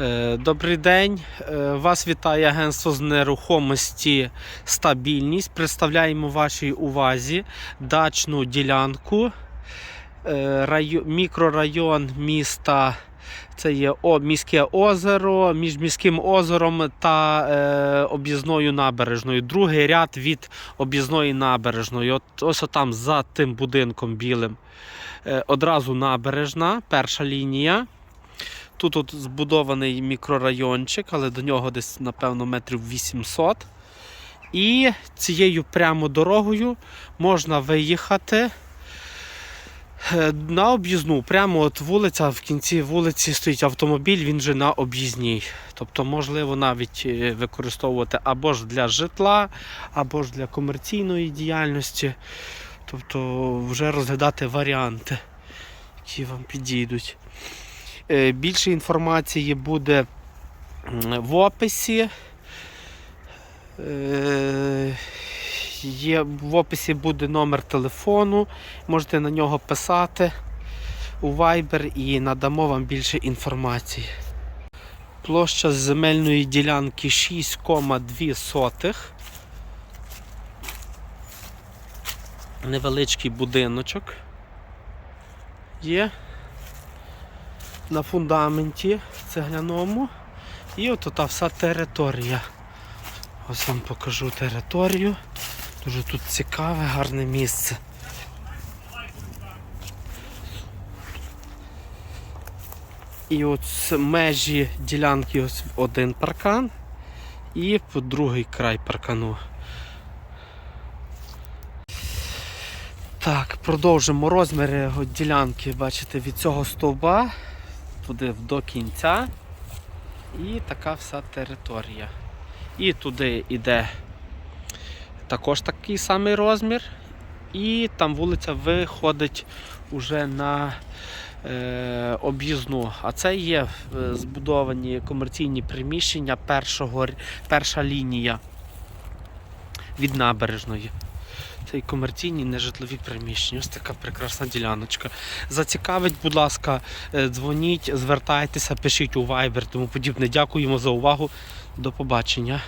Е, Добрий день. Е, Вас вітає агентство з нерухомості Стабільність. Представляємо вашій увазі дачну ділянку. Е, Мікрорайон міста. Це є міське озеро між міським озером та е, об'їзною набережною. Другий ряд від об'їзної набережної. От, ось там за тим будинком білим. Одразу набережна, перша лінія. Тут от збудований мікрорайончик, але до нього десь, напевно, метрів 800. І цією прямо дорогою можна виїхати е, на об'їзну. Прямо от вулиця, в кінці вулиці стоїть автомобіль, він же на об'їзній. Тобто, можливо навіть е, використовувати або ж для житла, або ж для комерційної діяльності. Тобто вже розглядати варіанти, які вам підійдуть. Е, Більше інформації буде в описі. Е, Є, в описі буде номер телефону, можете на нього писати у Viber і надамо вам більше інформації. Площа з земельної ділянки 6,2 сотих. Невеличкий будиночок є на фундаменті цегляному. І от та вся територія. Ось вам покажу територію. Дуже тут цікаве, гарне місце. І от межі ділянки ось один паркан і по другий край паркану. Так, продовжимо розміри ділянки, бачите, від цього стовба туди до кінця. І така вся територія. І туди йде також такий самий розмір. І там вулиця виходить уже на е, об'їзну. А це є е, збудовані комерційні приміщення першого, перша лінія від набережної. Це і комерційні нежитлові приміщення. Ось така прекрасна діляночка. Зацікавить, будь ласка, е, дзвоніть, звертайтеся, пишіть у Viber, тому подібне. Дякуємо за увагу. До побачення.